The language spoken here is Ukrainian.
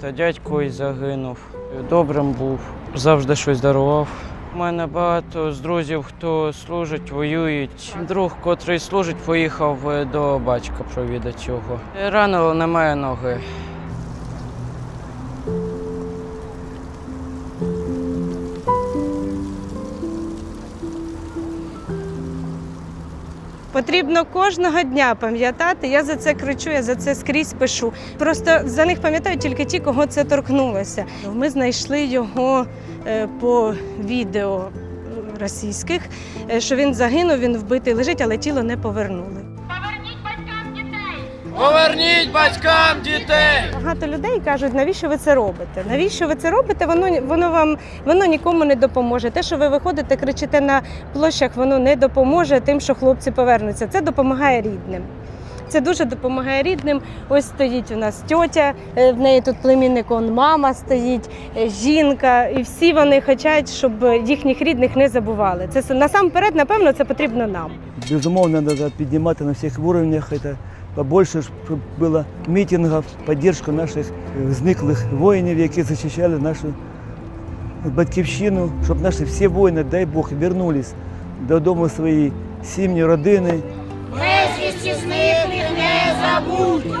Та дядько й загинув. Добрим був, завжди щось дарував. У мене багато з друзів, хто служить, воюють. Друг, котрий служить, поїхав до батька провідати його. Ранило немає ноги. Потрібно кожного дня пам'ятати. Я за це кричу, я за це скрізь пишу. Просто за них пам'ятають тільки ті, кого це торкнулося. Ми знайшли його е, по відео російських, е, що він загинув, він вбитий лежить, але тіло не повернули. Поверніть батькам дітей! Багато людей кажуть, навіщо ви це робите? Навіщо ви це робите? Воно воно вам воно нікому не допоможе. Те, що ви виходите, кричите на площах, воно не допоможе тим, що хлопці повернуться. Це допомагає рідним. Це дуже допомагає рідним. Ось стоїть у нас тьотя, е, в неї тут племінник, он мама стоїть, е, жінка, і всі вони хочуть, щоб їхніх рідних не забували. Це насамперед, напевно, це потрібно нам. Безумовно, надо піднімати на всіх уровнях. Это побольше щоб було мітингів, підтримку наших е, зниклих воїнів, які захищали нашу батьківщину, щоб наші всі воїни, дай Бог, вернулись додому свої сім'ї, родини. Безвісті зниклих не забудь.